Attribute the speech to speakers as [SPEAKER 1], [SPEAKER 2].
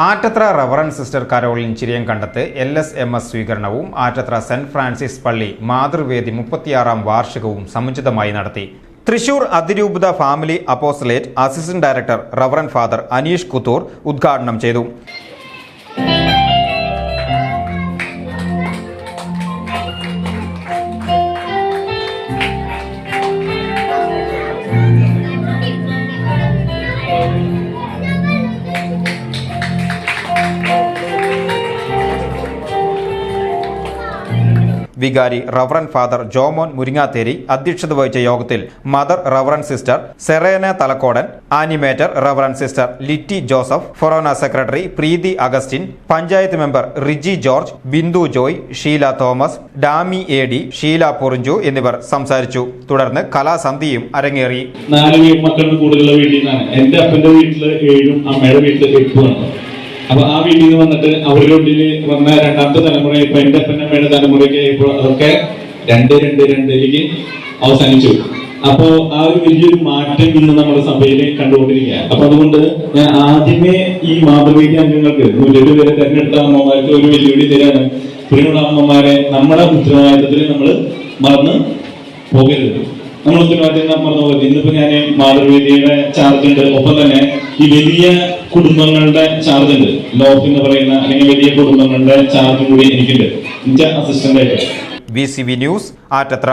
[SPEAKER 1] Attathra reverend sister Caroline Chiriyam Kandath L S M S സ്വീകരണവും Attathra saint Francis പള്ളി മാതൃവേദി മുപ്പത്തിയാറാം വാർഷികവും സമുചിതമായി നടത്തി. തൃശൂർ അതിരൂപത family apostolate assistant director reverend father Aneesh Kuthur ഉദ്ഘാടനം ചെയ്തു. വികാരി റവറൻ ഫാദർ ജോമോൻ മുരിങ്ങാത്തേരി അധ്യക്ഷത വഹിച്ച യോഗത്തിൽ mother reverend sister Serena Thalakodan animator reverend sister Litty Joseph forane secretary Preethi Augustine panchayat member Riji George Bindu Joy Sheela Thomas Dami A D Sheela Porinchu എന്നിവർ സംസാരിച്ചു. തുടർന്ന് കലാസന്ധിയും അരങ്ങേറി.
[SPEAKER 2] നാല് മക്കളുടെ കൂടുതലുള്ള വീട്ടിൽ നിന്നാണ്. എന്റെ അപ്പന്റെ വീട്ടിൽ ഏഴും അമ്മയുടെ വീട്ടിൽ എട്ടുമാണ് അപ്പൊ ആ വീട്ടിൽ നിന്ന് വന്നിട്ട് അവരുടെ ഉള്ളിൽ വന്ന രണ്ടാമത്തെ തലമുറ ഇപ്പൊ എന്റെ അപ്പന്റെ അമ്മയുടെ തലമുറയ്ക്ക് ഇപ്പോൾ അതൊക്കെ രണ്ട് രണ്ട് രണ്ടിലേക്ക് അവസാനിച്ചു. അപ്പോ ആ ഒരു വലിയൊരു മാറ്റം ഇന്ന് നമ്മുടെ സഭയിൽ കണ്ടുകൊണ്ടിരിക്കുക അപ്പൊ അതുകൊണ്ട് ഞാൻ ആദ്യമേ ഈ മാതൃവേദി അംഗങ്ങൾക്ക് നൂറ്റെട്ട് പേരെ തെരഞ്ഞെടുത്ത അമ്മമാർക്ക് ഒരു വെല്ലുവിളി തരാണ്. പ്രിയമുള്ള അമ്മമാരെ നമ്മുടെ ഉത്തരവാദിത്തത്തിൽ നമ്മൾ മറന്ന് പോകരുത്. നമ്മൾ ഉത്തരവാദിത്തം മറന്നു പോകരുത് ഇന്നിപ്പോ ഞാൻ മാതൃവേദിയുടെ ചാർജ് ഉണ്ട്. ഒപ്പം തന്നെ ഈ വലിയ കുടുംബങ്ങളുടെ ചാർജ് ഉണ്ട്. ലോഫ് എന്ന് പറയുന്ന അല്ലെങ്കിൽ വലിയ കുടുംബങ്ങളുടെ ചാർജും കൂടി എനിക്കുണ്ട്. അസിസ്റ്റന്റ് ആയിട്ട്.
[SPEAKER 1] V C V news Attathra.